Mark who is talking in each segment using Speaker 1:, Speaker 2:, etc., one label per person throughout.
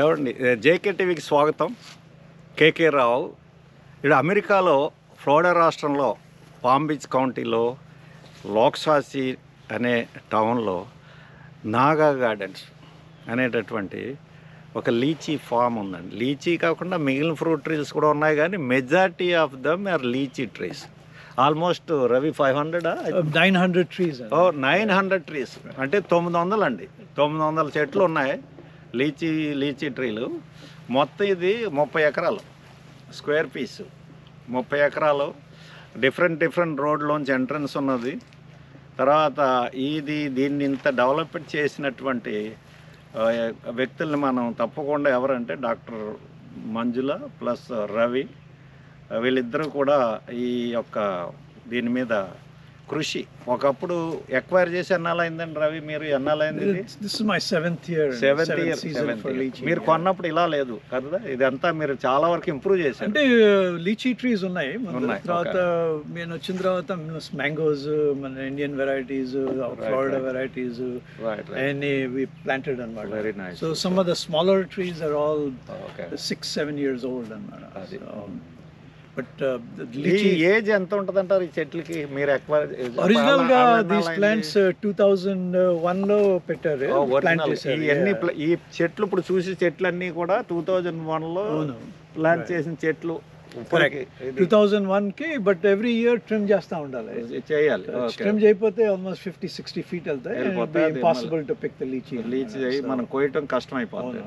Speaker 1: ఏమండి జేకే టీవీకి స్వాగతం. కేకే రావు. ఇక్కడ అమెరికాలో ఫ్లోరిడా రాష్ట్రంలో పామ్ బీచ్ కౌంటీలో లోక్సాసి అనే టౌన్లో నాగా గార్డెన్స్ అనేటటువంటి ఒక లీచీ ఫామ్ ఉందండి. లీచీ కాకుండా మిగిలిన ఫ్రూట్ ట్రీస్ కూడా ఉన్నాయి కానీ majority of them are lychee trees. Almost Ravi five hundred?
Speaker 2: Nine hundred trees
Speaker 1: oh nine hundred trees. అంటే తొమ్మిది వందలు అండి తొమ్మిది వందల చెట్లు ఉన్నాయి. లీచీ లీచీ ట్రీలు. మొత్తం ఇది ముప్పై ఎకరాలు. Square piece. ముప్పై ఎకరాలు. డిఫరెంట్ డిఫరెంట్ రోడ్లోంచి ఎంట్రన్స్ ఉన్నది. తర్వాత ఇది దీన్ని ఇంత డెవలప్మెంట్ చేసినటువంటి వ్యక్తుల్ని మనం తప్పకుండా ఎవరంటే డాక్టర్ మంజుల ప్లస్ రవి వీళ్ళిద్దరూ కూడా ఈ యొక్క దీని మీద కృషి. ఒకప్పుడు ఎక్వైర్ చేసి ఎన్నాళ్ళైందండి రవి? మీరు
Speaker 2: this is my seventh year
Speaker 1: seventh year seventh మీరు కొన్నప్పుడు ఇలా లేదు కదా? ఇదంతా మీరు చాలా వరకు ఇంప్రూవ్ చేశారు.
Speaker 2: అంటే లీచీ ట్రీస్ ఉన్నాయి. తర్వాత నేను వచ్చిన తర్వాత మ్యాంగోస్ మన Indian varieties Florida varieties
Speaker 1: right
Speaker 2: అన్ని వి ప్లాంటెడ్ అనమాట
Speaker 1: very
Speaker 2: nice so some of the smaller trees are
Speaker 1: all
Speaker 2: six seven years old అనమాట. బట్ లీచీ
Speaker 1: ఏజ్ ఎంత ఉంటదంటారు ఈ చెట్లకి? మీరు
Speaker 2: ఒరిజినల్గా దీస్ ప్లాంట్స్ టూ థౌజండ్ వన్లో పెట్టారు
Speaker 1: ఇవన్నీ ఈ చెట్లు ఇప్పుడు చూసి చెట్లన్నీ కూడా టూ థౌజండ్
Speaker 2: వన్లో
Speaker 1: ప్లాంట్ చేసిన చెట్లు
Speaker 2: టూ థౌజండ్ వన్కి బట్ ఎవ్రీ ఇయర్ ట్రిమ్ చేస్తా ఉండాలి.
Speaker 1: చేయాలి.
Speaker 2: ట్రిమ్ చేయకపోతే ఆల్మోస్ట్ ఫిఫ్టీ సిక్స్టీ ఫీట్ వెళ్తాయి.
Speaker 1: Impossible
Speaker 2: to pick the lychee Leach
Speaker 1: మనం కోయటం కష్టం అయిపోతుంది.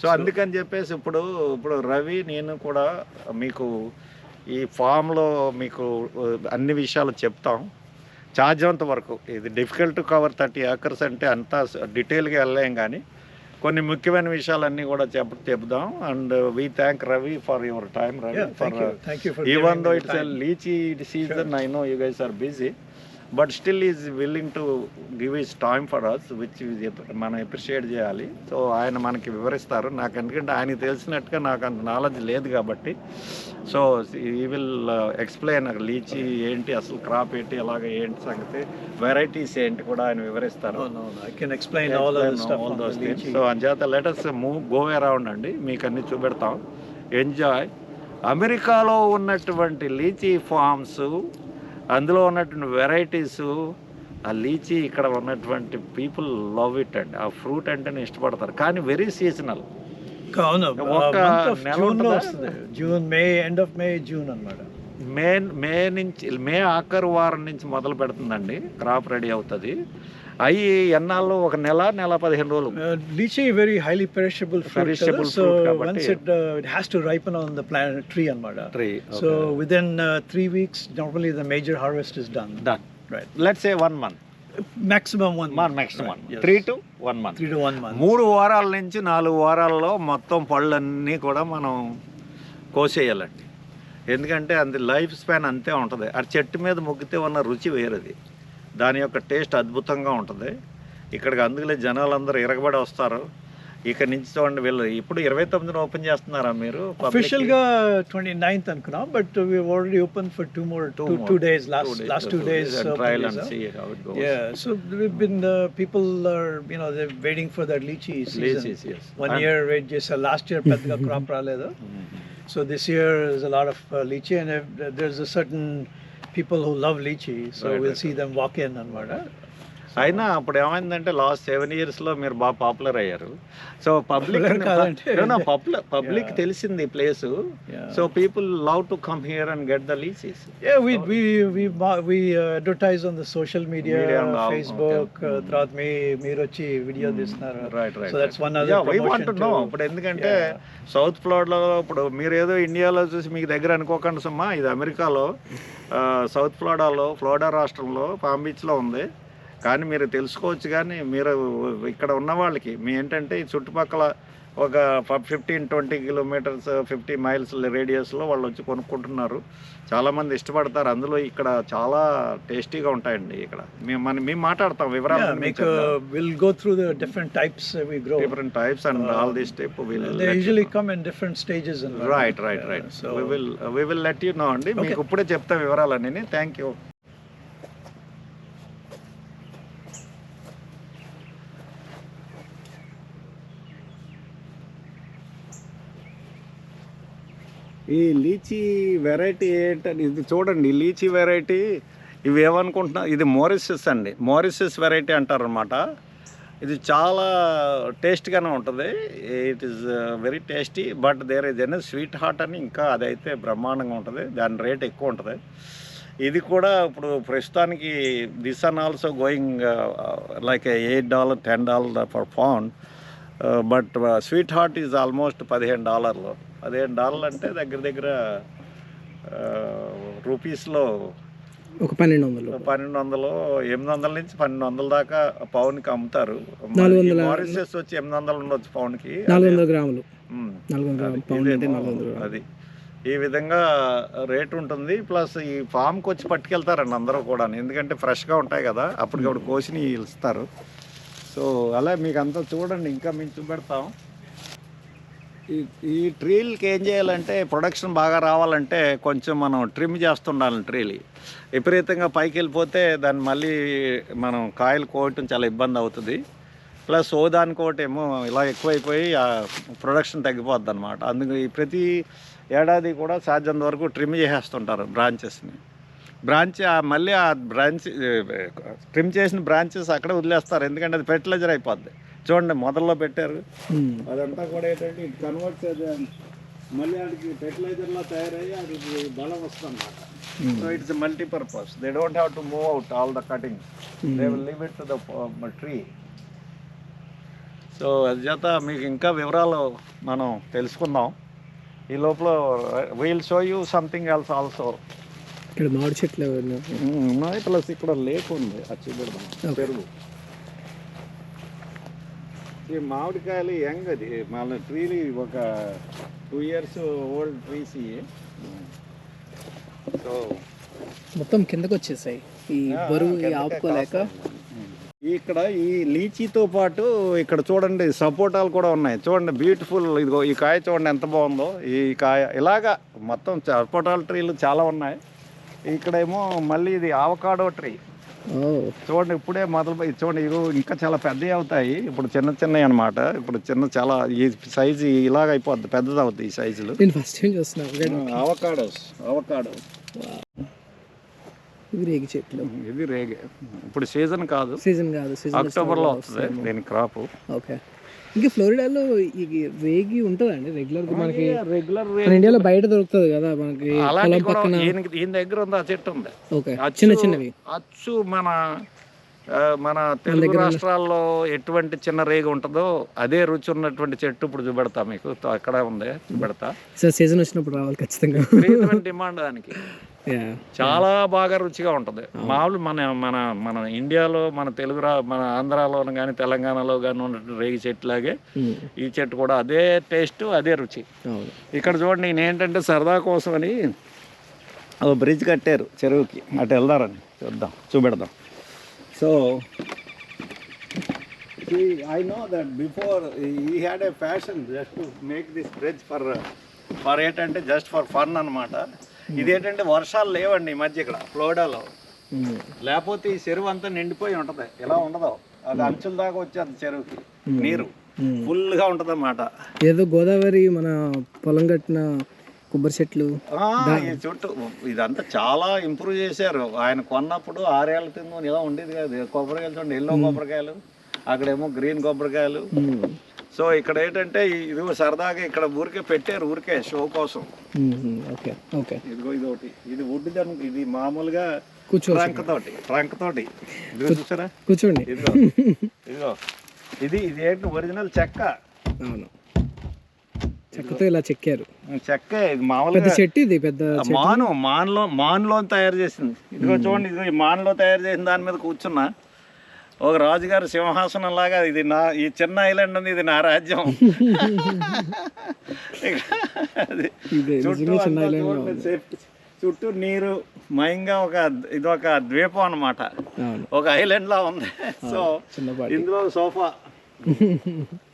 Speaker 1: సో అందుకని చెప్పేసి ఇప్పుడు ఇప్పుడు రవి నేను కూడా మీకు ఈ ఫామ్లో మీకు అన్ని విషయాలు చెప్తాం. చార్జంత వరకు. ఇది difficult to cover thirty acres అంటే అంతా డీటెయిల్గా వెళ్ళలేం కానీ కొన్ని ముఖ్యమైన విషయాలన్నీ కూడా చెప్ చెప్దాం. And
Speaker 2: we thank Ravi for
Speaker 1: your
Speaker 2: time
Speaker 1: Ravi
Speaker 2: for even
Speaker 1: though
Speaker 2: it's.
Speaker 1: Lychee season I know you guys are busy but still is willing to give is time for us which మనం appreciate చేయాలి. So ఆయన మనకి వివరిస్తారు. నాకు ఎందుకంటే ఆయనకి తెలిసినట్టుగా నాకు అంత నాలెడ్జ్ లేదు కాబట్టి. సో ఈ విల్ ఎక్స్ప్లెయిన్ లీచీ ఏంటి అసలు క్రాప్ ఏంటి అలాగ ఏంటి సంగతి వెరైటీస్ ఏంటి కూడా ఆయన వివరిస్తారు. సో అంచేత లెటర్స్ మూవ్ గో అరౌండ్ అండి. మీకు అన్ని చూపెడతాం. ఎంజాయ్ అమెరికాలో ఉన్నటువంటి లీచీ ఫార్మ్స్ అందులో ఉన్నటువంటి వెరైటీస్ ఆ లీచీ ఇక్కడ ఉన్నటువంటి పీపుల్ లవ్ ఇట్ అండి. ఆ ఫ్రూట్ అంటేనే ఇష్టపడతారు. కానీ very
Speaker 2: seasonal June May end of May June అన్నమాట.
Speaker 1: మే మే నుంచి మే ఆఖరు వారం నుంచి మొదలు పెడుతుందండి. క్రాప్ రెడీ అవుతుంది. అవి ఎన్నాళ్ళు ఒక నెల నెల పదిహేను రోజులు.
Speaker 2: Lychee very highly
Speaker 1: perishable fruit
Speaker 2: Perishable so once it it has to ripen on the plant
Speaker 1: tree
Speaker 2: అన్నమాట. Tree so within three weeks normally the major harvest is
Speaker 1: done
Speaker 2: done
Speaker 1: right let's a one
Speaker 2: month maximum
Speaker 1: one next one three two one month
Speaker 2: three two one month
Speaker 1: మూడు వారాల నుంచి నాలుగు వారాల్లో మొత్తం పళ్ళన్నీ కూడా మనం కోసేయాలండి. ఎందుకంటే అంది లైఫ్ స్పాన్ అంతే ఉంటుంది. ఆ చెట్టు మీద మొగ్గితే ఉన్న రుచి వేరేది. దాని యొక్క టేస్ట్ అద్భుతంగా ఉంటుంది. ఇక్కడికి అందుకే జనాలు అందరూ ఇరగబడి వస్తారు. ఇక్కడ నుంచి చూడండి వీళ్ళు. ఇప్పుడు ఇరవై తొమ్మిది ఓపెన్ చేస్తున్నారా మీరు?
Speaker 2: అఫీషియల్గా ట్వంటీ నైన్త్ అనుకున్నాం but we open for
Speaker 1: two more two
Speaker 2: two
Speaker 1: days
Speaker 2: last last
Speaker 1: two days trial and see
Speaker 2: so people are for that lychee season year wait చేశారు లాస్ట్ ఇయర్ పెద్దగా క్రాప్ రాలేదు. So this year is a lot of lychee and there is a certain people who love lychee, so
Speaker 1: right,
Speaker 2: we'll
Speaker 1: right.
Speaker 2: see them walk in and whatnot.
Speaker 1: అయినా అప్పుడు ఏమైందంటే last seven ఇయర్స్లో మీరు బాగా popular అయ్యారు so public
Speaker 2: కాదంటే-
Speaker 1: public. తెలిసింది
Speaker 2: place. So people love to come here and get the lychees Media
Speaker 1: and all,
Speaker 2: Facebook,
Speaker 1: okay.
Speaker 2: uh, తర్వాత మీ మీరు వచ్చి వీడియో తీస్తున్నారు.
Speaker 1: Right right
Speaker 2: So that's one other
Speaker 1: why want
Speaker 2: promotion
Speaker 1: no
Speaker 2: to-
Speaker 1: ఇప్పుడు ఎందుకంటే. South ఫ్లోరిడాలో ఇప్పుడు మీరు ఏదో ఇండియాలో చూసి మీకు దగ్గర అనుకోకండి సుమ్మా ఇది అమెరికాలో సౌత్ ఫ్లోరిడాలో ఫ్లోరిడా రాష్ట్రంలో పామ్ బీచ్లో ఉంది కానీ మీరు తెలుసుకోవచ్చు కానీ మీరు ఇక్కడ ఉన్న వాళ్ళకి మీ ఏంటంటే చుట్టుపక్కల ఒక fifteen twenty kilometres fifty miles రేడియస్లో వాళ్ళు వచ్చి కొనుక్కుంటున్నారు. చాలామంది ఇష్టపడతారు. అందులో ఇక్కడ చాలా టేస్టీగా ఉంటాయండి ఇక్కడ. మేము మన మేము మాట్లాడతాం వివరాలు
Speaker 2: మీకు will go through the different types we grow
Speaker 1: different types and all this type will
Speaker 2: come in different stages
Speaker 1: right right right
Speaker 2: so
Speaker 1: we will we will let you know అండి మీకు ఇప్పుడే చెప్తా వివరాలన్నీ. థ్యాంక్ యూ ఈ lychee variety ఏంటని ఇది చూడండి lychee variety ఇవి ఏమనుకుంటున్నా ఇది మోరిసెస్ అండి. మోరిసెస్ వెరైటీ అంటారు అనమాట ఇది చాలా టేస్ట్గానే ఉంటుంది. It is very tasty but there is an sweetheart అని ఇంకా అదైతే బ్రహ్మాండంగా ఉంటుంది. దాని రేట్ ఎక్కువ ఉంటుంది. ఇది కూడా ఇప్పుడు ప్రస్తుతానికి this one also going like eight dollar ten dollar for pound but sweetheart is almost పదిహేను డాలర్లు. పదిహేను డాలర్లు అంటే దగ్గర దగ్గర రూపీస్లో
Speaker 2: ఒక పన్నెండు వందలు.
Speaker 1: పన్నెండు వందలు ఎనిమిది వందల నుంచి పన్నెండు వందల దాకా పౌన్కి అమ్ముతారు. మారిసెస్ వచ్చి ఎనిమిది వందలు ఉండొచ్చు పౌన్కి
Speaker 2: నాలుగు వందల గ్రాములు.
Speaker 1: అది ఈ విధంగా రేట్ ఉంటుంది ప్లస్ ఈ ఫామ్కి వచ్చి పట్టుకెళ్తారండి అందరూ కూడా ఎందుకంటే ఫ్రెష్గా ఉంటాయి కదా అప్పటికప్పుడు కోసిని ఇస్తారు. సో అలా మీకు అంతా చూడండి ఇంకా మేము చూపెడతాం. ఈ ఈ ట్రీలకి ఏం చేయాలంటే ప్రొడక్షన్ బాగా రావాలంటే కొంచెం మనం ట్రిమ్ చేస్తుండాలి ట్రీలు. విపరీతంగా పైకి వెళ్ళిపోతే దాన్ని మళ్ళీ మనం కాయలు కోయటం చాలా ఇబ్బంది అవుతుంది. ప్లస్ ఓ ఒకటి ఏమో ఇలా ఎక్కువైపోయి ఆ ప్రొడక్షన్ తగ్గిపోద్ది అనమాట అందుకు ఈ ప్రతి ఏడాది కూడా సాధ్యంత వరకు ట్రిమ్ చేసేస్తుంటారు బ్రాంచెస్ని. బ్రాంచ్ ఆ- మళ్ళీ ఆ బ్రాంచ్ ట్రిమ్ చేసిన బ్రాంచెస్ అక్కడే వదిలేస్తారు. ఎందుకంటే అది ఫెర్టిలైజర్ అయిపోద్ది. చూడండి మొదల్లో పెట్టారు. అదంతా కూడా ఏంటంటే ఇది కన్వర్ట్స్ మళ్ళీ వాడికి ఫెర్టిలైజర్లా తయారయ్యి అది బలం వస్తుంది అన్నమాట so it's multipurpose they don't have to move out all the cutting they will leave it to the tree so అది చేత మీకు ఇంకా వివరాలు మనం తెలుసుకుందాం. ఈ లోపల we'll show you something else also
Speaker 2: ఇక్కడ మామిడి చెట్లు
Speaker 1: ప్లస్ ఇక్కడ లేక్ ఉంది. అది. పెరుగు ఈ మామిడికాయలు యంగ్ అది. మన ట్రీలు ఒక టూ ఇయర్స్ ఓల్డ్ ట్రీస్ ఇవి. సో
Speaker 2: మొత్తం కిందకు వచ్చేసాయి. ఈ బరువు ఆపుకోలేక.
Speaker 1: ఇక్కడ ఈ లీచీతో పాటు ఇక్కడ చూడండి సపోటాలు కూడా ఉన్నాయి. చూడండి బ్యూటిఫుల్ ఇదిగో ఈ కాయ చూడండి ఎంత బాగుందో. ఈ కాయ ఇలాగా మొత్తం సపోటాల ట్రీలు చాలా ఉన్నాయి. ఇక్కడేమో మళ్ళీ ఇది ఆవకాడో ట్రీ. చూడండి ఇప్పుడే మొదలు చూడండి ఇగో ఇంకా చాలా పెద్దవి అవుతాయి. ఇప్పుడు చిన్న చిన్నవి అనమాట ఇప్పుడు చిన్న చాలా ఈ సైజు ఇలాగ అయిపోద్ది పెద్దది అవుతుంది ఈ సైజులు.
Speaker 2: నేను ఫస్ట్ టైం చూస్తున్నాను
Speaker 1: అవకాడోస్ అవకాడో
Speaker 2: ఇవి రేగి చెట్లు
Speaker 1: ఇది రేగే. ఇప్పుడు సీజన్ కాదు.
Speaker 2: సీజన్ కాదు
Speaker 1: అక్టోబర్లో వస్తుంది. దీని క్రాప్.
Speaker 2: ఓకే. ఇంకా ఫ్లోరిడాలో ఈ రేగి ఉంటుందండి రెగ్యులర్ మనకి.
Speaker 1: రెగ్యులర్
Speaker 2: ఇండియాలో బయట దొరుకుతుంది కదా మనకి
Speaker 1: కూడా
Speaker 2: పక్కన.
Speaker 1: ఈయన దగ్గర ఉంది ఆ చెట్టు ఉంది.
Speaker 2: ఓకే చిన్న చిన్నవి.
Speaker 1: అచ్చు మన మన తెలుగు రాష్ట్రాల్లో ఎటువంటి చిన్న రేగి ఉంటుందో అదే రుచి ఉన్నటువంటి చెట్టు ఇప్పుడు చూపెడతా మీకు. అక్కడ ఉంది చూపెడతా.
Speaker 2: సార్ సీజన్ వచ్చినప్పుడు రావాలి ఖచ్చితంగా.
Speaker 1: డిమాండ్ దానికి. చాలా బాగా రుచిగా ఉంటుంది. మామూలు మన మన మన ఇండియాలో మన తెలుగు రా మన ఆంధ్రాలో కానీ తెలంగాణలో కానీ ఉన్నటువంటి రేగి చెట్టులాగే
Speaker 2: ఉమ్,
Speaker 1: ఈ చెట్టు కూడా అదే టేస్ట్ అదే రుచి. ఇక్కడ చూడండి నేను ఏంటంటే సరదా కోసం అని ఒక బ్రిడ్జ్ కట్టారు చెరువుకి. అటు వెళ్దారని చూద్దాం చూపెడదాం. So I know that before he had a fashion just to make this bridge for for ఏంటంటే జస్ట్ ఫర్ ఫన్ అనమాట ఇదేంటంటే వర్షాలు లేవండి ఈ మధ్య ఇక్కడ ఫ్లోరిడాలో.
Speaker 2: ఉమ్,
Speaker 1: లేకపోతే ఈ చెరువు అంతా నిండిపోయి ఉంటుంది. ఎలా ఉండదు? అది అంచుల దాకా వచ్చేది చెరువుకి. నీరు
Speaker 2: ఉమ్.
Speaker 1: ఫుల్గా ఉంటుంది అన్నమాట
Speaker 2: ఏదో గోదావరి మన పొలం కట్టిన కొబ్బరి చెట్లు
Speaker 1: చుట్టూ ఇదంతా చాలా ఇంప్రూవ్ చేశారు. ఆయన కొన్నప్పుడు ఆరేళ్ళ కింద ఇలా ఉండేది కాదు. కొబ్బరికాయలు చూడండి ఎల్లో కొబ్బరికాయలు అక్కడేమో గ్రీన్ కొబ్బరికాయలు. సో ఇక్కడ ఏంటంటే ఇది సరదాగా ఇక్కడ ఊరికే పెట్టారు ఊరికే షో కోసం.
Speaker 2: Okay okay.
Speaker 1: ఇదిగో ఇది ఒకటి ఇది వుడ్ దాని ఇది మామూలుగా
Speaker 2: కూర్చో
Speaker 1: ట్రంక్ తోటి ట్రంక్ తోటి. ఇదిగో చూసారా?
Speaker 2: కూర్చోండి.
Speaker 1: ఇదిగో ఇదిగో. ఇది ఇది ఏంటి? ఒరిజినల్ చెక్క.
Speaker 2: అవును. చెక్కతో ఇలా చెక్కారు.
Speaker 1: చెక్క ఇది మామూలుగా
Speaker 2: చెట్టు ఇది పెద్ద
Speaker 1: మాను మాన్లో మాన్లో తయారు చేసింది. ఇదిగో చూడండి ఇదిగో ఈ మాన్లో తయారు చేసిన దాని మీద కూర్చున్నా. ఒక రాజుగారి సింహాసనం లాగా ఇది నా ఈ చిన్న ఐలాండ్ ఉంది ఇది నా రాజ్యం.
Speaker 2: ఇది
Speaker 1: చుట్టూ నీరు మయంగా ఒక ఇది ఒక ద్వీపం అన్నమాట.
Speaker 2: అవును.
Speaker 1: ఒక ఐలాండ్ లా ఉంది. సో ఇందులో సోఫా.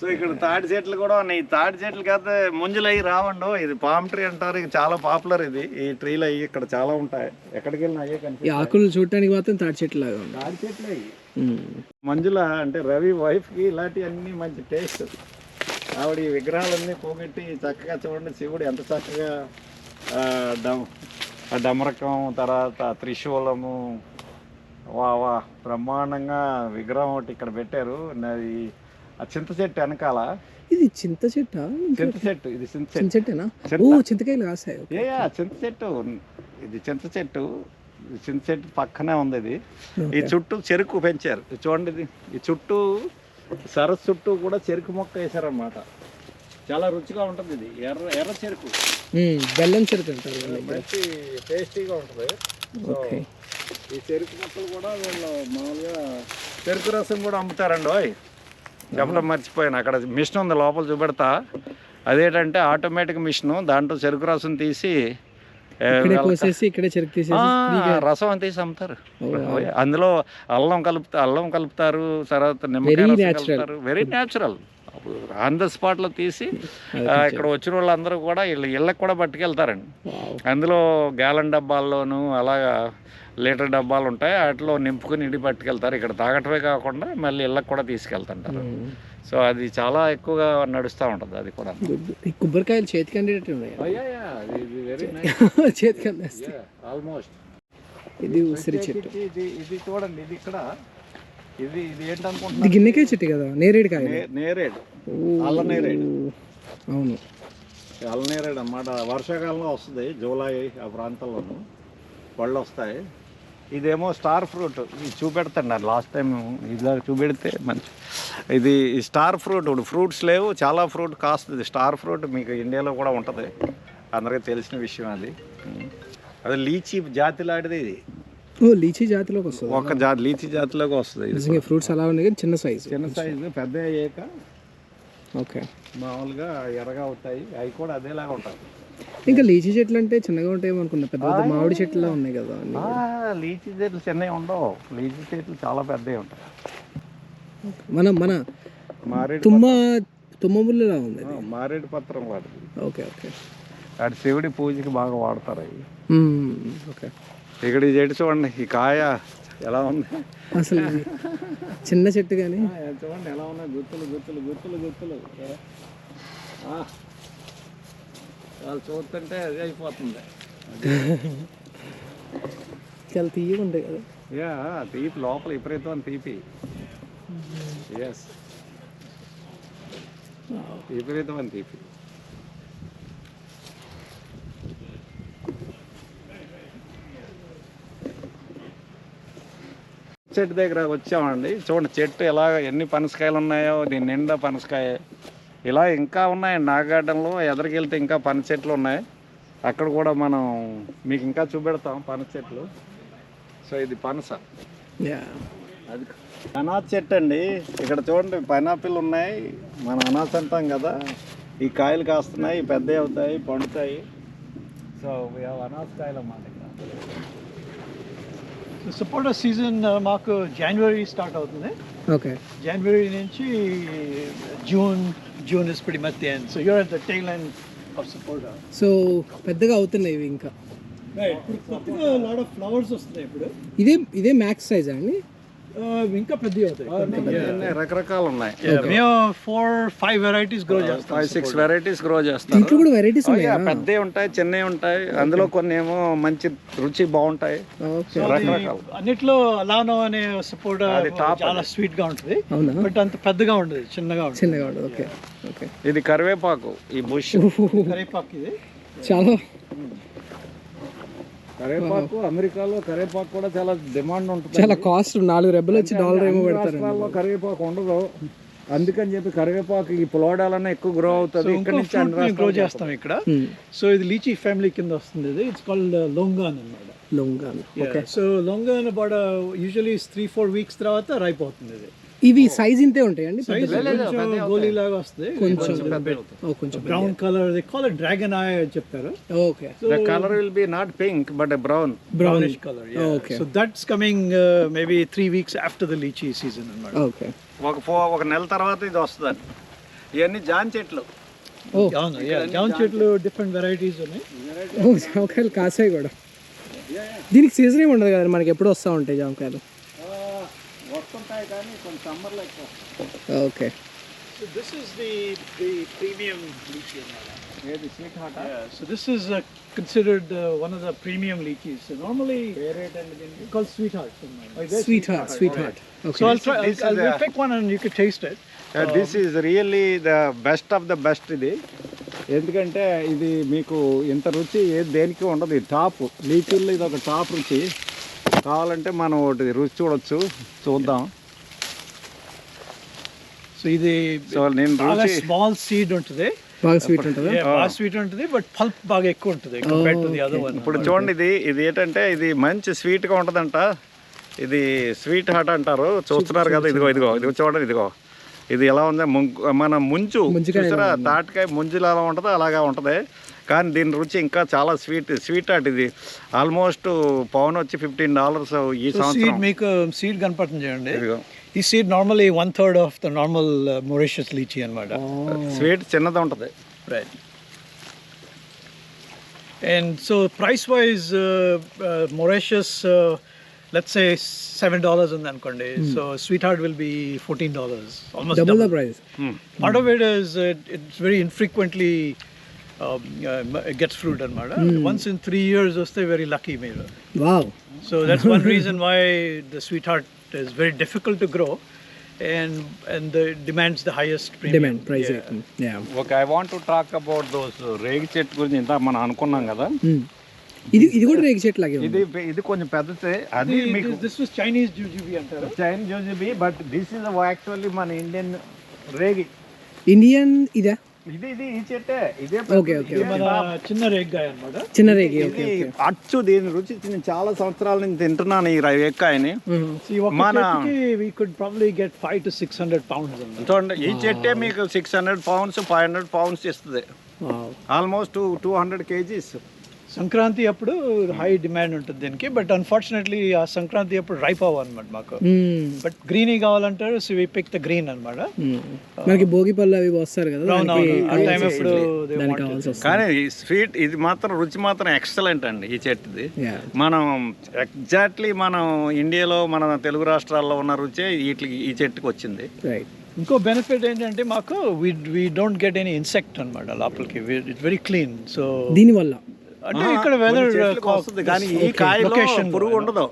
Speaker 1: సో ఇక్కడ తాటి చెట్లు కూడా ఉన్నాయి. ఈ తాటి చెట్లు కాదు ముంజలు అవి రావండు. ఇది పామ్ ట్రీ అంటారు. ఇది చాలా పాపులర్ ఇది. ఈ ట్రీలు అవి ఇక్కడ చాలా ఉంటాయి. ఎక్కడికి వెళ్ళినా అయ్యే
Speaker 2: ఈ ఆకులు చూడటానికి మాత్రం తాటి చెట్టు లాగా ఉంది.
Speaker 1: తాటి చెట్లు అవి మంజుల అంటే రవి వైఫ్కి ఇలాంటి అన్ని మంచి టేస్ట్ ఆవిడ ఈ విగ్రహాలన్నీ పోగొట్టి చక్కగా చూడండి. శివుడు ఎంత చక్కగా డమ్ ఆ డమరకం తర్వాత త్రిశూలము వా వా బ్రహ్మాండంగా విగ్రహం ఒకటి ఇక్కడ పెట్టారు. నాది ఆ చింత చెట్టు వెనకాల.
Speaker 3: ఇది చింత చెట్టా?
Speaker 1: చింత చెట్టు ఇది చింత
Speaker 3: చింత
Speaker 1: చెట్టు
Speaker 3: చెట్టేనా. ఓ చింతకాయలు కాసాయి.
Speaker 1: ఏ చింత చెట్టు. ఇది చింత చెట్టు. చింత చెట్టు పక్కనే ఉంది ఇది. ఈ చుట్టూ చెరుకు పెంచారు. చూడండి ఇది. ఈ చుట్టూ సరస్సు చుట్టూ కూడా చెరుకు మొక్క వేశారన్నమాట. చాలా రుచిగా ఉంటుంది ఇది. ఎర్ర ఎర్ర చెరుకు.
Speaker 3: బెల్లం చెరుకు అంటారు.
Speaker 1: మంచి టేస్టీగా ఉంటుంది.
Speaker 3: ఓకే.
Speaker 1: ఈ చెరుకు మొక్కలు కూడా వీళ్ళు మామూలుగా చెరుకు రసం కూడా అమ్ముతారండి చెప్పడం మర్చిపోయాను. అక్కడ మిషన్ ఉంది లోపల చూపెడతా. అదేంటంటే ఆటోమేటిక్ మిషన్ దాంట్లో చెరుకు రసం తీసి రసం తీసి అమ్ముతారు. అందులో అల్లం కలుపుతా అల్లం కలుపుతారు తర్వాత నిమ్మకాయ. కలుపుతారు. వెరీ న్యాచురల్ ఆన్ ద స్పాట్లో తీసి ఇక్కడ వచ్చిన వాళ్ళందరూ కూడా వీళ్ళ ఇళ్ళకి కూడా పట్టుకెళ్తారండి. అందులో గ్యాలన్ డబ్బాల్లోనూ అలాగా లీటర్ డబ్బాలు ఉంటాయి వాటిలో నింపుకుని ఇంటికి పట్టుకెళ్తారు. ఇక్కడ తాగటమే కాకుండా మళ్ళీ ఇళ్ళకి కూడా తీసుకెళ్తుంటారు. సో అది చాలా ఎక్కువగా నడుస్తూ ఉంటుంది అది కూడా.
Speaker 3: కొబ్బరికాయలు చేతికి
Speaker 1: వెరీ
Speaker 3: చేతికి
Speaker 1: ఆల్మోస్ట్
Speaker 3: ఇది ఉసిరి చెట్టు.
Speaker 1: ఇది చూడండి ఇది ఇక్కడ ఇది ఇది
Speaker 3: ఇది
Speaker 1: ఏంటనుకుంటున్నారు
Speaker 3: గిన్నెకాయ చెట్టు కదా నేరేడు కాయ
Speaker 1: నేరేడు. అల్ల నేరేడు.
Speaker 3: అవును.
Speaker 1: అల్ల నేరేడు అన్నమాట. వర్షాకాలంలో వస్తుంది జూలై ఆ ప్రాంతంలోను. పళ్ళు వస్తాయి. ఇదేమో స్టార్ ఫ్రూట్. ఇది చూపెడతాను లాస్ట్ టైం ఇలా చూపెడితే మంచి ఇది స్టార్ ఫ్రూట్. ఇప్పుడు ఫ్రూట్స్ లేవు చాలా ఫ్రూట్ కాస్తుంది. స్టార్ ఫ్రూట్ మీకు ఇండియాలో కూడా ఉంటుంది. అందరికీ తెలిసిన విషయం అది. అది లీచీ జాతి లాంటిది ఇది.
Speaker 3: లీచీ జాతిలోకి వస్తుంది.
Speaker 1: ఒక జా లీచీ జాతిలోకి వస్తుంది
Speaker 3: నిజంగా ఫ్రూట్స్ అలా ఉన్నాయి కానీ చిన్న సైజు
Speaker 1: చిన్న సైజు పెద్ద అయ్యాక
Speaker 3: ఓకే
Speaker 1: మామూలుగా ఎర్రగా అవుతాయి అవి కూడా అదేలాగా ఉంటాయి.
Speaker 3: ఇంకా లీచీ చెట్లు అంటే చిన్నగా ఉంటాయి అనుకున్నా. పెద్ద పెద్ద మామిడి చెట్లులా ఉన్నాయి కదా
Speaker 1: లీచీ చెట్లు చిన్నవి ఉండవు. లీచీ చెట్లు చాలా పెద్దవి ఉంటాయి.
Speaker 3: మన మన
Speaker 1: మారేడు
Speaker 3: తుమ్మ తుమ్మ ముళ్ళులా ఉంది
Speaker 1: మారేడు పత్రం వాటిది.
Speaker 3: ఓకే ఓకే
Speaker 1: వాటి శివుడి పూజకి బాగా వాడతారు అవి.
Speaker 3: ఓకే
Speaker 1: ఇక్కడ ఈ చెట్టు చూడండి ఈ కాయ ఎలా ఉంది?
Speaker 3: అసలు చిన్న చెట్టు కానీ.
Speaker 1: చూడండి ఎలా ఉన్నాయి గుత్తులు గుత్తులు గుత్తులు గుత్తులు. ఆ. వాళ్ళు చూస్తుంటే అదే అయిపోతుంది.
Speaker 3: చాలా తీయగా ఉంటాయి కదా.
Speaker 1: యా తీపి లోపల విపరీతం తీపి. ఎస్ విపరీతమైన తీపి. చెట్టు దగ్గర వచ్చామండి. చూడండి చెట్టు ఎలా ఎన్ని పనసకాయలు ఉన్నాయో దీని నిండా పనసకాయ. ఇలా ఇంకా ఉన్నాయి నాగార్డెన్లో ఎదరికెళ్తే ఇంకా పనస చెట్లు ఉన్నాయి. అక్కడ కూడా మనం మీకు ఇంకా చూపెడతాం పనస చెట్లు. సో ఇది పనస.
Speaker 3: యా
Speaker 1: అది అనాథ చెట్టు అండి. ఇక్కడ చూడండి పైనాపిల్ ఉన్నాయి. మనం అనాథ అంటాం కదా. ఈ కాయలు కాస్తున్నాయి పెద్దవి అవుతాయి పండుతాయి. సో అనాథ కాయలు అన్నమాట
Speaker 2: సపోటా సీజన్ మాకు జనవరి స్టార్ట్ అవుతుంది.
Speaker 3: ఓకే
Speaker 2: జనవరి నుంచి June June is the end. So you're at the tail end of sapota
Speaker 3: so పెద్దగా అవుతున్నాయి ఇవి ఇంకా.
Speaker 2: ఇప్పుడు కొత్తగా లాట్ ఆఫ్ ఫ్లవర్స్ వస్తున్నాయి ఇప్పుడు.
Speaker 3: ఇదే ఇదే మ్యాక్స్ సైజ్ అండి?
Speaker 2: ఇంకా పెద్దవి అవుతాయి.
Speaker 1: రకరకాలు ఉన్నాయి.
Speaker 2: మేము ఫోర్ ఫైవ్ వెరైటీస్ గ్రో చేస్తాం
Speaker 1: ఫైవ్ సిక్స్ వెరైటీస్ గ్రో చేస్తారు
Speaker 3: దీంట్లో కూడా వెరైటీస్ ఉన్నాయా?
Speaker 1: పెద్దవి ఉంటాయి చిన్నవి ఉంటాయి. అందులో కొన్ని ఏమో మంచి రుచి బాగుంటాయి. రకరకాలు.
Speaker 2: అన్నిట్లో అలానో అనే
Speaker 1: top
Speaker 2: చాలా స్వీట్గా ఉంటుంది.
Speaker 3: అవునా?
Speaker 2: బట్ అంత పెద్దగా ఉండదు చిన్నగా ఉంటుంది
Speaker 3: చిన్నగా ఉండదు. ఓకే ఓకే
Speaker 1: ఇది కరివేపాకు ఈ బుష్.
Speaker 2: కరేపాకు ఇది.
Speaker 3: చాలా
Speaker 1: కరివేపాకు అమెరికాలో కరివేపాకు కూడా చాలా డిమాండ్ ఉంటుంది.
Speaker 3: చాలా కాస్ట్ నాలుగు రెబ్బలు వచ్చి డాలర్ ఏమో పెడతారు
Speaker 1: కరివేపాకు ఉండదు. అందుకని చెప్పి కరివేపాకు ఈ పొలాడాలన్నా ఎక్కువ గ్రో అవుతుంది. ఇక్కడ నుంచి
Speaker 2: గ్రో చేస్తాం ఇక్కడ. సో ఇది లీచీ ఫ్యామిలీ కింద వస్తుంది ఇది. ఇట్స్ కాల్డ్ లొంగాన్ అన్నమాట.
Speaker 3: Longan okay
Speaker 2: so longan about usually three four weeks తర్వాత రైప్ అవుతుంది ఇది.
Speaker 3: ఇవి సైజ్ ఇంతే ఉంటాయండి
Speaker 2: కొంచెం వస్తుంది
Speaker 3: కొంచెం
Speaker 2: brown colour they call dragon eye అని చెప్తారు.
Speaker 3: Okay
Speaker 1: the colour will be not pink but brown
Speaker 2: brownish colour
Speaker 3: Okay.
Speaker 2: So that's coming maybe three weeks after the lychee season అన్నమాట
Speaker 3: ఓకే
Speaker 1: ఒక ఒక నెల తర్వాత ఇది వస్తుందండి. ఇవన్నీ జాన్ చెట్లు.
Speaker 2: అవును జామ చెట్లు డిఫరెంట్ వెరైటీస్ ఉన్నాయి.
Speaker 3: ఓ జామకాయలు కాసాయి కూడా. దీనికి సీజన్ ఏమి ఉండదు కదా మనకి ఎప్పుడు వస్తూ ఉంటాయి జామకాయలు.
Speaker 1: వస్తుంటాయి కానీ కొన్ని సమ్మర్లో ఎక్కువ
Speaker 3: okay
Speaker 2: this is the the premium lychee.
Speaker 1: ఏది sweetheart
Speaker 2: Yeah, so this is uh, considered uh, one of the premium lychees. So normally it's called sweetheart. Oh,
Speaker 3: sweetheart sweetheart
Speaker 2: So
Speaker 3: okay
Speaker 2: I'll try.
Speaker 1: This
Speaker 2: I'll,
Speaker 1: is
Speaker 2: I'll,
Speaker 1: a-
Speaker 2: we'll pick one and you could taste it.
Speaker 1: This is really the best of the best ఇది ఎందుకంటే ఇది మీకు ఇంత రుచి ఏ దేనికి ఉండదు top లీచీల్లో ఇది ఒక టాప్ రుచి కావాలంటే మనం ఒకటి రుచి చూడొచ్చు. చూద్దాం.
Speaker 2: So ఇది
Speaker 1: సో నేను
Speaker 2: స్మాల్ సీడ్ ఉంటుంది.
Speaker 3: బాగా స్వీట్ ఉంటుందా?
Speaker 2: Yeah, బాగా స్వీట్ ఉంటుంది బట్ పల్ప్ బాగా ఎక్కువ ఉంటుంది compare to the other one
Speaker 1: ఇప్పుడు చూడండి ఇది ఇది ఏంటంటే ఇది మంచి స్వీట్గా ఉంటుందంట. ఇది స్వీట్ హార్ట్ అంటారు. చూస్తున్నారు కదా ఇదిగో ఇదిగో ఇదిగో చూడండి ఇదిగో. ఇది ఎలా ఉంది మన ముంచు చూసారా? తాటికాయ ముంజులు ఎలా ఉంటుందో? అలాగా ఉంటుంది. కానీ దీని రుచి ఇంకా చాలా స్వీట్ స్వీట్ ఆట్ ఇది. ఆల్మోస్ట్ పవన్ వచ్చి ఫిఫ్టీన్ డాలర్స్ ఈ సంవత్సరం.
Speaker 2: మీకు సీడ్ కనపడుతుంది చూడండి ఈ seed normally one third of the normal Mauritius lychee అనమాట
Speaker 1: స్వీట్ చిన్నది ఉంటుంది.
Speaker 2: Right and so price wise Mauritius let's say seven dollars ఉంది అనుకోండి. So sweetheart will be fourteen dollars almost double the price ఆటోమేటర్స్ it's very infrequently infrequently um, uh, it gets fruit and mada. Once in three years, they very lucky maybe.
Speaker 3: Wow
Speaker 2: So that's one reason why the sweetheart is very difficult to grow, and and the demands the highest premium.
Speaker 3: Demand price
Speaker 2: Yeah.
Speaker 3: ఎక్కువ yeah
Speaker 1: okay I want to talk about those రేగి చెట్టు గురించి ఇంత మనం అనుకున్నాం కదా
Speaker 3: ఇది ఇది కూడా రేగి చెట్టు లాగే ఉంది
Speaker 1: ఇది ఇది కొంచెం పెద్దది అది
Speaker 2: This-
Speaker 1: మీకు
Speaker 2: this was Chinese jujube antara.
Speaker 1: Chinese jujube but this is actually మన ఇండియన్ రేగి
Speaker 3: ఇండియన్ ఇదా
Speaker 1: ఇది ఇది ఈ చెట్టే? ఇదే
Speaker 3: ఓకే ఓకే.
Speaker 2: చిన్న రేగ్గాయ అన్నమాట.
Speaker 3: చిన్న రేగి ఓకే
Speaker 1: ఇది
Speaker 3: ఓకే.
Speaker 1: అచ్చు దీని రుచి నేను చాలా సంవత్సరాల నుంచి తింటున్నాను ఈ
Speaker 2: ఒక
Speaker 1: మన-
Speaker 2: చెట్టుకి we could probably get five to six hundred pounds అన్నమాట.
Speaker 1: చూడండి ఈ చెట్టే మీకు six hundred pounds five hundred pounds ఇస్తుంది. Almost two two hundred kgs
Speaker 2: Sankranti అప్పుడు హై డిమాండ్ ఉంటుంది దీనికి బట్ అన్ఫార్చునేట్లీ ఆ సంక్రాంతి అప్పుడు రైప్ అవ్వ అనమాట మాకు బట్ గ్రీనీ కావాలంటారు so we pick the green అనమాట
Speaker 3: మనకి భోగి పళ్ళు అవి వస్తారు కదా.
Speaker 2: ఆ టైం అప్పుడు
Speaker 1: కానీ ఈ స్వీట్ ఇది మాత్రం రుచి మాత్రం ఎక్సలెంట్ అండి ఈ చెట్టుది. మనం ఎగ్జాక్ట్లీ మనం ఇండియాలో మన తెలుగు రాష్ట్రాల్లో ఉన్న రుచే వీటికి ఈ చెట్టుకి వచ్చింది.
Speaker 3: రైట్
Speaker 2: ఇంకో బెనిఫిట్ ఏంటంటే మాకు we we don't get any insect అనమాట లోపలికి. ఇట్స్ వెరీ క్లీన్ సో
Speaker 3: దీనివల్ల
Speaker 2: అంటే ఇక్కడ వెదర్
Speaker 1: వస్తుంది కానీ ఈ కాయలో పురుగు ఉండదు.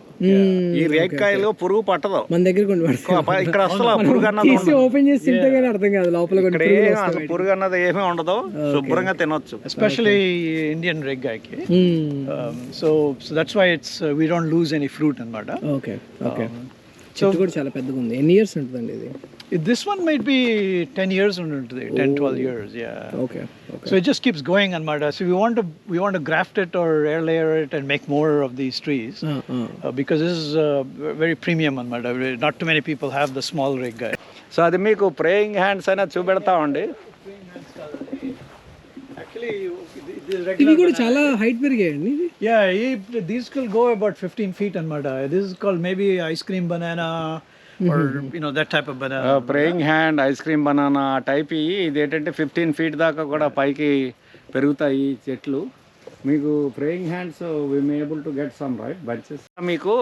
Speaker 1: ఈ రేక్కాయలో పురుగు పట్టదు.
Speaker 3: మన దగ్గర
Speaker 1: ఇక్కడ అసలు పురుగు అన్నది
Speaker 3: ఓపెన్ చేసి అర్థం కాదు లోపల
Speaker 1: పురుగు అన్నది ఏమీ ఉండదు. శుభ్రంగా తినొచ్చు.
Speaker 2: Especially Indian
Speaker 3: hmm.
Speaker 2: So so that's why it's we don't lose any fruit అనమాట
Speaker 3: ఓకే ఓకే చెట్టు కూడా చాలా పెద్దగా ఉంది. ఎన్ని ఇయర్స్ ఉంటుందండి ఇది?
Speaker 2: This one might be ten years ఉంటుంది ten twelve years yeah
Speaker 3: okay okay
Speaker 2: So it just keeps going anmata. So we want to we want to graft it or air layer it and make more of these trees uh, because this is uh, very premium anmata. Not too many people have the small rig guy.
Speaker 1: So అది మీకు praying hands అయినా చూపెడతామండి
Speaker 2: Actually,
Speaker 3: ఇవి కూడా చాలా height పెరిగాయండి ఇది
Speaker 2: yeah, he- these will go about 15 feet anmata. This is called maybe ice cream banana or you know that type of banana.
Speaker 1: Praying hand ice cream banana ఆ type ఇవి ఇది ఏంటంటే fifteen feet దాకా కూడా పైకి పెరుగుతాయి చెట్లు. మీకు praying hands we may able to get some right bunches మీకు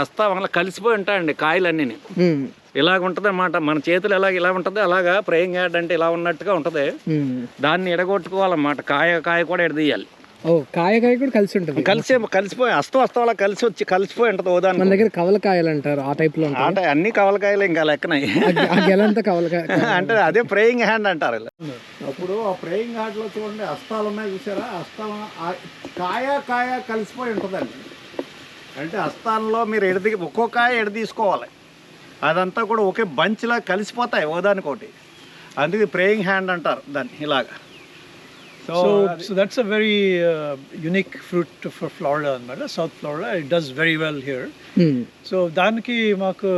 Speaker 1: అస్తా వల్ల కలిసిపోయి ఉంటాయండి కాయలన్నీ
Speaker 3: మ్మ్.
Speaker 1: ఇలాగ ఉంటుంది అన్నమాట మన చేతులు ఎలాగ ఇలా ఉంటుంది అలాగా ప్రేయింగ్ హ్యాండ్ అంటే ఇలా ఉన్నట్టుగా ఉంటుంది.
Speaker 3: మ్మ్.
Speaker 1: దాన్ని ఎడగొట్టుకోవాలన్నమాట. కాయ కాయ కూడా ఎడదీయాలి.
Speaker 3: ఓ కాయ కాయ కూడా కలిసి ఉంటుంది.
Speaker 1: కలిసి కలిసిపోయి అస్తం అస్తం అలా కలిసి వచ్చి కలిసిపోయి ఉంటుంది
Speaker 3: మన
Speaker 1: ఓదానికి
Speaker 3: దగ్గర కవలకాయలు అంటారు ఆ టైప్లో
Speaker 1: ఆట అన్ని కవలకాయలు ఇంకా లెక్కనాయి
Speaker 3: గెలంతా కవలకాయ
Speaker 1: అంటే అదే ప్రేయింగ్ హ్యాండ్ అంటారు అప్పుడు ఆ ప్రేయింగ్ హ్యాండ్లో చూడండి అస్తాలు ఉన్నాయి చూసారా? అస్తం కాయ కాయ కలిసిపోయి ఉంటుందండి. అంటే అస్తాల్లో మీరు ఎడది ఒక్కో కాయ ఎడ తీసుకోవాలి. అదంతా కూడా ఒకే బంచ్లా కలిసిపోతాయి ఓదానికోటి అందుకే ప్రేయింగ్ హ్యాండ్ అంటారు దాన్ని ఇలాగా.
Speaker 2: So, so that's a very uh, unique fruit for Florida, anmata, South Florida. It does very well here.
Speaker 3: Hmm.
Speaker 2: So daniki maku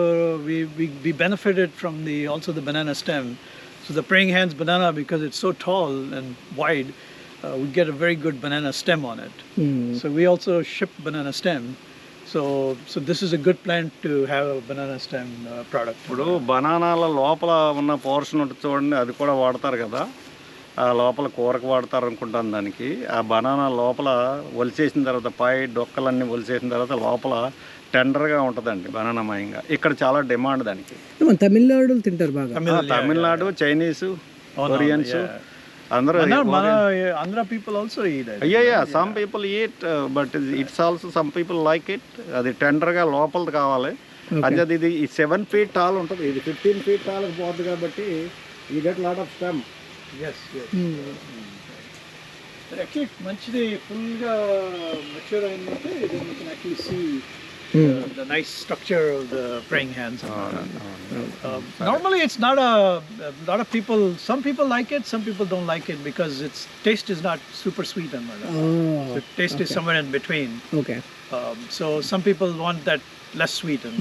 Speaker 2: we, we we benefited from the also the banana stem. So the praying hands banana because it's so tall and wide, uh, we get a very good banana stem on it.
Speaker 3: Hmm.
Speaker 2: So we also ship banana stem. So so this is a good plant to have a banana stem uh, product.
Speaker 1: ఇప్పుడు బనానాల లోపల ఉన్న portion ఉంటుంది చూడండి అది కూడా వాడతారు కదా లోపల కూరకు వాడతారు అనుకుంటాను దానికి. ఆ బనానా లోపల ఒలిచేసిన తర్వాత పై డొక్కలన్నీ ఒలిచేసిన తర్వాత లోపల టెండర్గా ఉంటుందండి బనానా మయంగా. ఇక్కడ చాలా డిమాండ్ దానికి.
Speaker 3: తమిళనాడు తింటారు బాగా.
Speaker 1: ఆ, తమిళనాడు చైనీస్ కొరియన్స్ అందరూ
Speaker 2: it.
Speaker 1: అయ్యా yeah some people eat but it's also some people like it అది టెండర్గా లోపలది కావాలి. అంటే ఇది సెవెన్ ఫీట్ టాల్ ఉంటుంది. ఇది ఫిఫ్టీన్ ఫీట్ టాల్కి పోతుంది కాబట్టి ఈ get
Speaker 2: lot of stem Actually, మంచిది ఫుల్గా మెచ్యూర్ అయిందంటే then you can see the, the nice structure of the praying hands. Um, normally, it's not a, a lot of people. Some people like it. Some people don't like it because its taste is not super sweet and that. The taste is somewhere in between.
Speaker 3: Okay
Speaker 2: Um, so some people want that less sweet and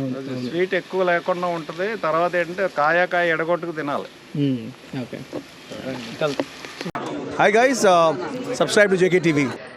Speaker 2: all that.
Speaker 1: Sweet ఎక్కువ లేకుండా ఉంటుంది తర్వాత ఏంటంటే కాయ కాయ ఎడగొట్టుకు తినాలి
Speaker 4: okay guys, uh, subscribe to JKTV.